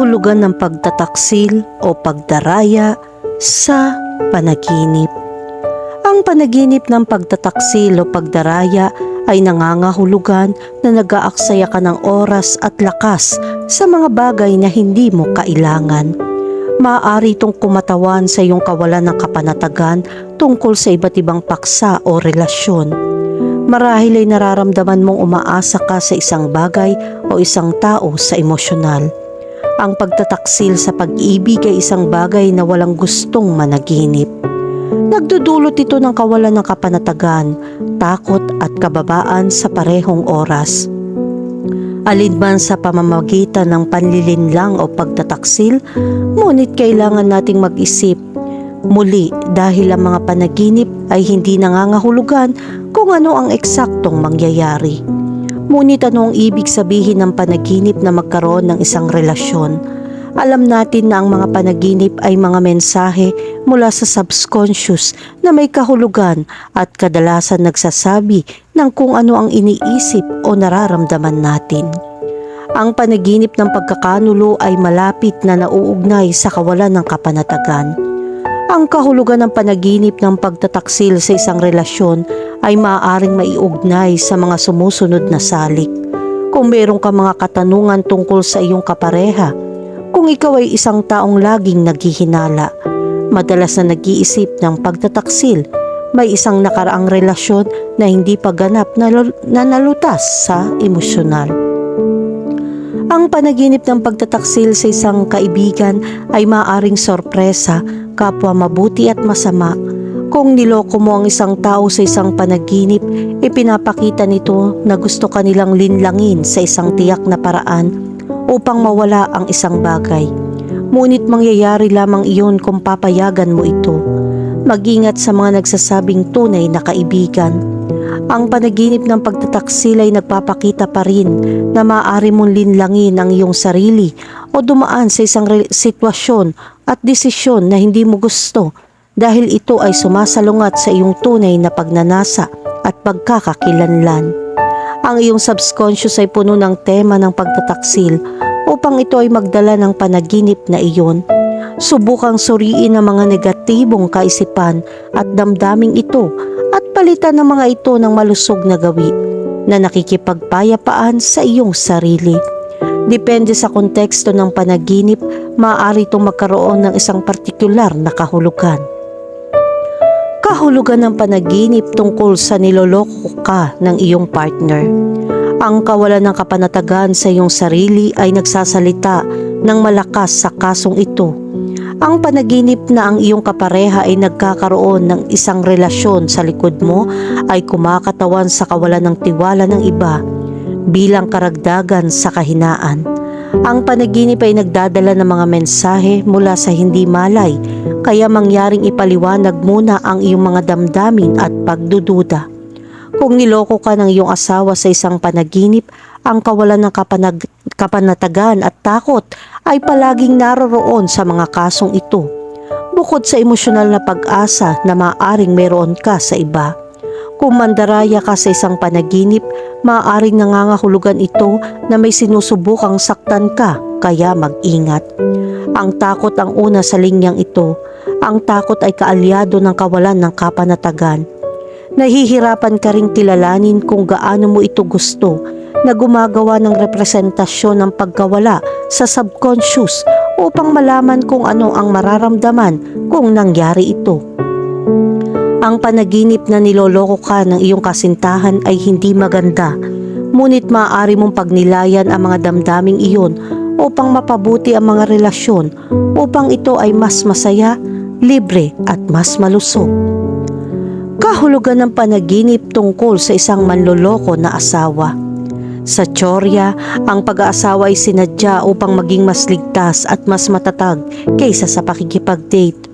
kahulugan ng pagtataksil o pagdaraya sa panaginip. Ang panaginip ng pagtataksil o pagdaraya ay nangangahulugan na nag-aaksaya ka ng oras at lakas sa mga bagay na hindi mo kailangan. Maaari itong kumatawan sa iyong kawalan ng kapanatagan tungkol sa iba't ibang paksa o relasyon. Marahil ay nararamdaman mong umaasa ka sa isang bagay o isang tao sa emosyonal. Ang pagtataksil sa pag-ibig ay isang bagay na walang gustong managinip. Nagdudulot ito ng kawalan ng kapanatagan, takot at kababaan sa parehong oras. Alinman sa pamamagitan ng panlilinlang o pagtataksil, ngunit kailangan nating mag-isip Muli dahil ang mga panaginip ay hindi nangangahulugan kung ano ang eksaktong mangyayari. Ngunit ano ang ibig sabihin ng panaginip na magkaroon ng isang relasyon? Alam natin na ang mga panaginip ay mga mensahe mula sa subconscious na may kahulugan at kadalasan nagsasabi ng kung ano ang iniisip o nararamdaman natin. Ang panaginip ng pagkakanulo ay malapit na nauugnay sa kawalan ng kapanatagan. Ang kahulugan ng panaginip ng pagtataksil sa isang relasyon ay maaaring maiugnay sa mga sumusunod na salik. Kung meron ka mga katanungan tungkol sa iyong kapareha, kung ikaw ay isang taong laging naghihinala, madalas na nag-iisip ng pagtataksil, may isang nakaraang relasyon na hindi pa ganap na, na nalutas sa emosyonal. Ang panaginip ng pagtataksil sa isang kaibigan ay maaaring sorpresa kapwa mabuti at masama. Kung niloko mo ang isang tao sa isang panaginip, ipinapakita nito na gusto kanilang linlangin sa isang tiyak na paraan upang mawala ang isang bagay. Ngunit mangyayari lamang iyon kung papayagan mo ito. Mag-ingat sa mga nagsasabing tunay na kaibigan. Ang panaginip ng pagtataksil ay nagpapakita pa rin na maaari mong linlangin ang iyong sarili o dumaan sa isang sitwasyon at desisyon na hindi mo gusto dahil ito ay sumasalungat sa iyong tunay na pagnanasa at pagkakakilanlan. Ang iyong subconscious ay puno ng tema ng pagtataksil upang ito ay magdala ng panaginip na iyon. Subukang suriin ang mga negatibong kaisipan at damdaming ito at palitan ng mga ito ng malusog na gawi na nakikipagpayapaan sa iyong sarili. Depende sa konteksto ng panaginip, maaari itong magkaroon ng isang partikular na kahulugan. Kahulugan ng panaginip tungkol sa niloloko ka ng iyong partner. Ang kawalan ng kapanatagan sa iyong sarili ay nagsasalita ng malakas sa kasong ito. Ang panaginip na ang iyong kapareha ay nagkakaroon ng isang relasyon sa likod mo ay kumakatawan sa kawalan ng tiwala ng iba bilang karagdagan sa kahinaan. Ang panaginip ay nagdadala ng mga mensahe mula sa hindi malay, kaya mangyaring ipaliwanag muna ang iyong mga damdamin at pagdududa. Kung niloko ka ng iyong asawa sa isang panaginip, ang kawalan ng kapanag kapanatagan at takot ay palaging naroroon sa mga kasong ito. Bukod sa emosyonal na pag-asa na maaaring meron ka sa iba. Kung mandaraya ka sa isang panaginip, maaaring nangangahulugan ito na may sinusubukang saktan ka, kaya mag-ingat. Ang takot ang una sa linyang ito. Ang takot ay kaalyado ng kawalan ng kapanatagan. Nahihirapan ka ring kilalanin kung gaano mo ito gusto na gumagawa ng representasyon ng pagkawala sa subconscious upang malaman kung ano ang mararamdaman kung nangyari ito. Ang panaginip na niloloko ka ng iyong kasintahan ay hindi maganda, ngunit maaari mong pagnilayan ang mga damdaming iyon upang mapabuti ang mga relasyon upang ito ay mas masaya, libre at mas malusog. Kahulugan ng panaginip tungkol sa isang manloloko na asawa. Sa Chorya, ang pag-aasawa ay sinadya upang maging mas ligtas at mas matatag kaysa sa pakikipag-date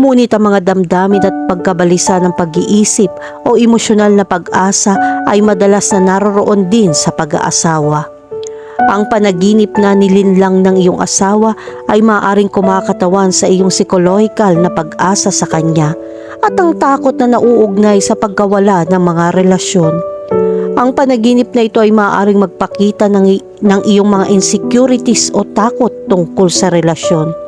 Ngunit ang mga damdamin at pagkabalisa ng pag-iisip o emosyonal na pag-asa ay madalas na naroroon din sa pag-aasawa. Ang panaginip na nilinlang ng iyong asawa ay maaaring kumakatawan sa iyong psikolohikal na pag-asa sa kanya at ang takot na nauugnay sa pagkawala ng mga relasyon. Ang panaginip na ito ay maaaring magpakita ng, ng iyong mga insecurities o takot tungkol sa relasyon.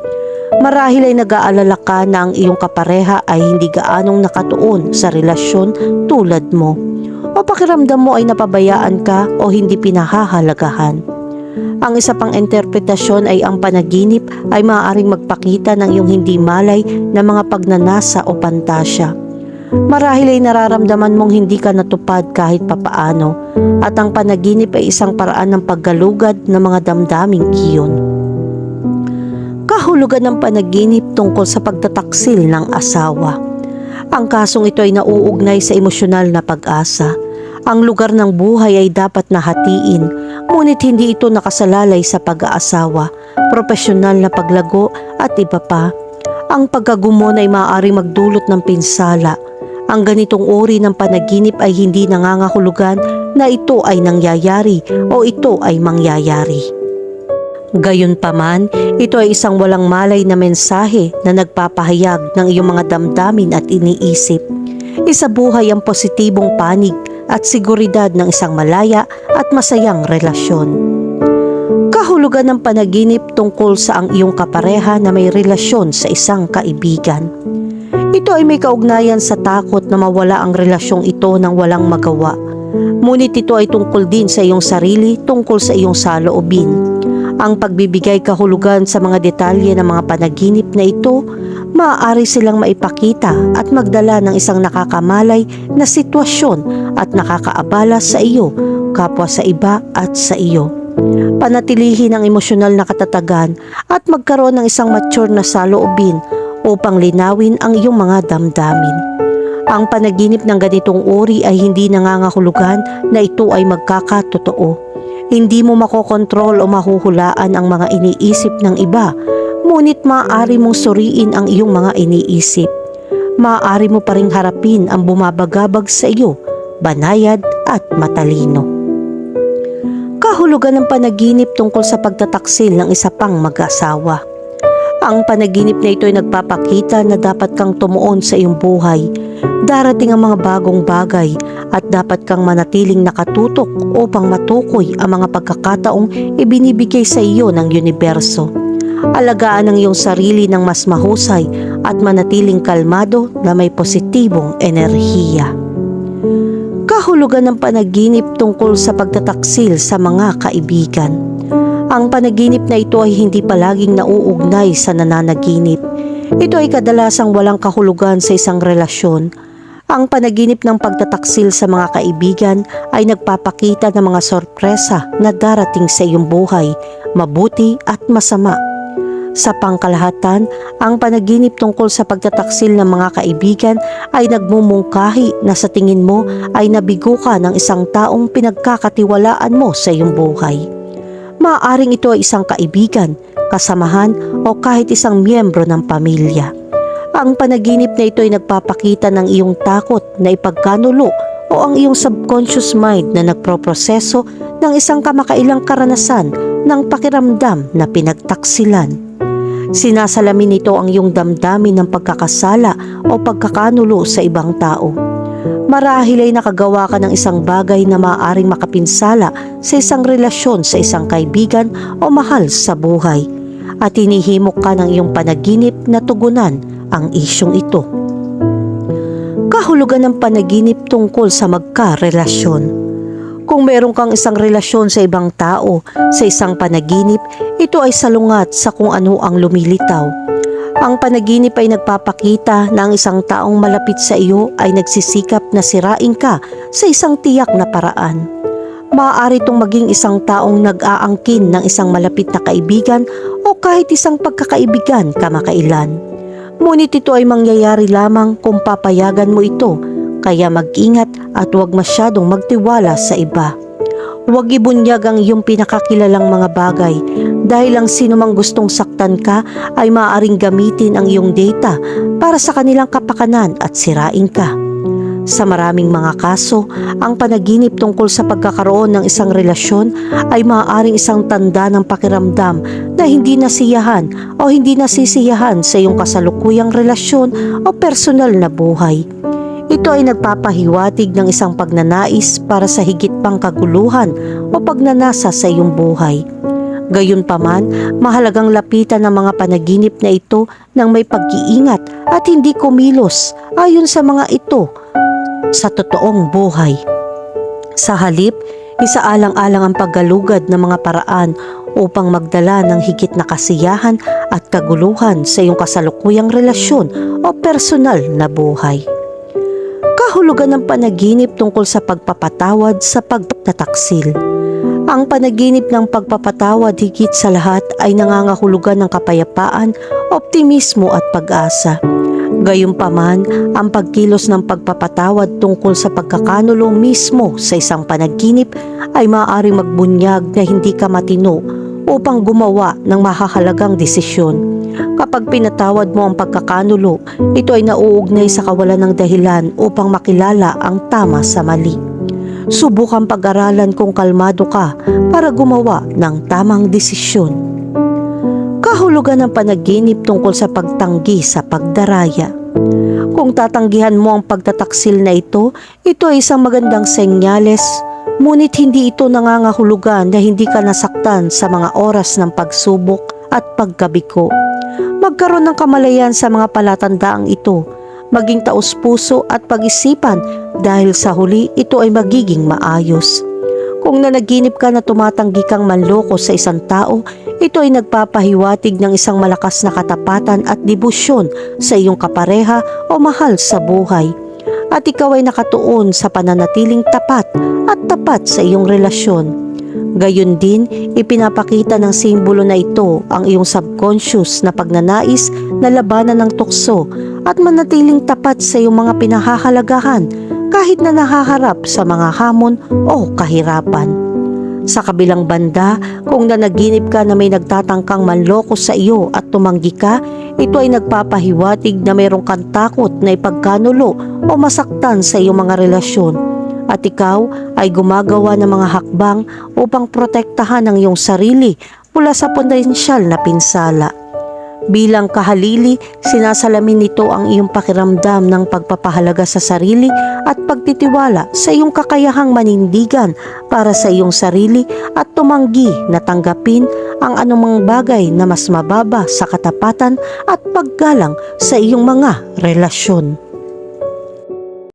Marahil ay nag-aalala ka na ang iyong kapareha ay hindi gaanong nakatuon sa relasyon tulad mo. O pakiramdam mo ay napabayaan ka o hindi pinahahalagahan. Ang isa pang interpretasyon ay ang panaginip ay maaaring magpakita ng iyong hindi malay na mga pagnanasa o pantasya. Marahil ay nararamdaman mong hindi ka natupad kahit papaano at ang panaginip ay isang paraan ng paggalugad ng mga damdaming iyon. Kahulugan ng panaginip tungkol sa pagtataksil ng asawa. Ang kasong ito ay nauugnay sa emosyonal na pag-asa. Ang lugar ng buhay ay dapat nahatiin, ngunit hindi ito nakasalalay sa pag-aasawa, profesional na paglago at iba pa. Ang pagkagumon ay maaari magdulot ng pinsala. Ang ganitong uri ng panaginip ay hindi nangangahulugan na ito ay nangyayari o ito ay mangyayari. Gayunpaman, ito ay isang walang malay na mensahe na nagpapahayag ng iyong mga damdamin at iniisip. Isabuhay ang positibong panig at seguridad ng isang malaya at masayang relasyon. Kahulugan ng panaginip tungkol sa ang iyong kapareha na may relasyon sa isang kaibigan. Ito ay may kaugnayan sa takot na mawala ang relasyong ito ng walang magawa. Ngunit ito ay tungkol din sa iyong sarili tungkol sa iyong saloobin. Ang pagbibigay kahulugan sa mga detalye ng mga panaginip na ito, maaari silang maipakita at magdala ng isang nakakamalay na sitwasyon at nakakaabala sa iyo, kapwa sa iba at sa iyo. Panatilihin ang emosyonal na katatagan at magkaroon ng isang mature na saloobin upang linawin ang iyong mga damdamin. Ang panaginip ng ganitong uri ay hindi nangangahulugan na ito ay magkakatotoo. Hindi mo makokontrol o mahuhulaan ang mga iniisip ng iba, ngunit maaari mong suriin ang iyong mga iniisip. Maaari mo pa ring harapin ang bumabagabag sa iyo, banayad at matalino. Kahulugan ng panaginip tungkol sa pagtataksil ng isa pang mag-asawa. Ang panaginip na ito ay nagpapakita na dapat kang tumuon sa iyong buhay. Darating ang mga bagong bagay at dapat kang manatiling nakatutok upang matukoy ang mga pagkakataong ibinibigay sa iyo ng universo. Alagaan ang iyong sarili ng mas mahusay at manatiling kalmado na may positibong enerhiya. Kahulugan ng panaginip tungkol sa pagtataksil sa mga kaibigan. Ang panaginip na ito ay hindi palaging nauugnay sa nananaginip. Ito ay kadalasang walang kahulugan sa isang relasyon. Ang panaginip ng pagtataksil sa mga kaibigan ay nagpapakita ng mga sorpresa na darating sa iyong buhay, mabuti at masama. Sa pangkalahatan, ang panaginip tungkol sa pagtataksil ng mga kaibigan ay nagmumungkahi na sa tingin mo ay nabigo ka ng isang taong pinagkakatiwalaan mo sa iyong buhay. Maaaring ito ay isang kaibigan, kasamahan o kahit isang miyembro ng pamilya. Ang panaginip na ito ay nagpapakita ng iyong takot na ipagkanulo o ang iyong subconscious mind na nagproproseso ng isang kamakailang karanasan ng pakiramdam na pinagtaksilan. Sinasalamin nito ang iyong damdamin ng pagkakasala o pagkakanulo sa ibang tao. Marahil ay nakagawa ka ng isang bagay na maaaring makapinsala sa isang relasyon sa isang kaibigan o mahal sa buhay at hinihimok ka ng iyong panaginip na tugunan ang isyong ito. Kahulugan ng panaginip tungkol sa magka-relasyon. Kung meron kang isang relasyon sa ibang tao sa isang panaginip, ito ay salungat sa kung ano ang lumilitaw. Ang panaginip ay nagpapakita na ang isang taong malapit sa iyo ay nagsisikap na sirain ka sa isang tiyak na paraan. Maaari itong maging isang taong nag-aangkin ng isang malapit na kaibigan o kahit isang pagkakaibigan kamakailan. Ngunit ito ay mangyayari lamang kung papayagan mo ito, kaya mag-ingat at huwag masyadong magtiwala sa iba. Huwag ibunyag ang iyong pinakakilalang mga bagay dahil ang sino mang gustong saktan ka ay maaaring gamitin ang iyong data para sa kanilang kapakanan at sirain ka. Sa maraming mga kaso, ang panaginip tungkol sa pagkakaroon ng isang relasyon ay maaaring isang tanda ng pakiramdam na hindi nasiyahan o hindi nasisiyahan sa iyong kasalukuyang relasyon o personal na buhay. Ito ay nagpapahiwatig ng isang pagnanais para sa higit pang kaguluhan o pagnanasa sa iyong buhay. Gayunpaman, mahalagang lapitan ng mga panaginip na ito ng may pag-iingat at hindi kumilos ayon sa mga ito sa totoong buhay. Sa halip, isaalang-alang ang paggalugad ng mga paraan upang magdala ng higit na kasiyahan at kaguluhan sa iyong kasalukuyang relasyon o personal na buhay. Kahulugan ng panaginip tungkol sa pagpapatawad sa pagtataksil. Ang panaginip ng pagpapatawad higit sa lahat ay nangangahulugan ng kapayapaan, optimismo at pag-asa. Gayunpaman, ang pagkilos ng pagpapatawad tungkol sa pagkakanulo mismo sa isang panaginip ay maaaring magbunyag na hindi ka matino upang gumawa ng mahahalagang desisyon. Kapag pinatawad mo ang pagkakanulo, ito ay nauugnay sa kawalan ng dahilan upang makilala ang tama sa mali. Subukan pag-aralan kung kalmado ka para gumawa ng tamang desisyon. Kahulugan ng panaginip tungkol sa pagtanggi sa pagdaraya. Kung tatanggihan mo ang pagtataksil na ito, ito ay isang magandang senyales, ngunit hindi ito nangangahulugan na hindi ka nasaktan sa mga oras ng pagsubok at pagkabiko. Magkaroon ng kamalayan sa mga palatandaang ito, maging taus-puso at pag-isipan dahil sa huli ito ay magiging maayos. Kung nanaginip ka na tumatanggi kang manloko sa isang tao, ito ay nagpapahiwatig ng isang malakas na katapatan at debosyon sa iyong kapareha o mahal sa buhay. At ikaw ay nakatuon sa pananatiling tapat at tapat sa iyong relasyon. Gayon din, ipinapakita ng simbolo na ito ang iyong subconscious na pagnanais na labanan ng tukso at manatiling tapat sa iyong mga pinahahalagahan kahit na nahaharap sa mga hamon o kahirapan. Sa kabilang banda, kung nanaginip ka na may nagtatangkang manloko sa iyo at tumanggi ka, ito ay nagpapahiwatig na mayroong kang takot na ipagkanulo o masaktan sa iyong mga relasyon. At ikaw ay gumagawa ng mga hakbang upang protektahan ang iyong sarili mula sa potensyal na pinsala. Bilang kahalili, sinasalamin nito ang iyong pakiramdam ng pagpapahalaga sa sarili at pagtitiwala sa iyong kakayahang manindigan para sa iyong sarili at tumanggi na tanggapin ang anumang bagay na mas mababa sa katapatan at paggalang sa iyong mga relasyon.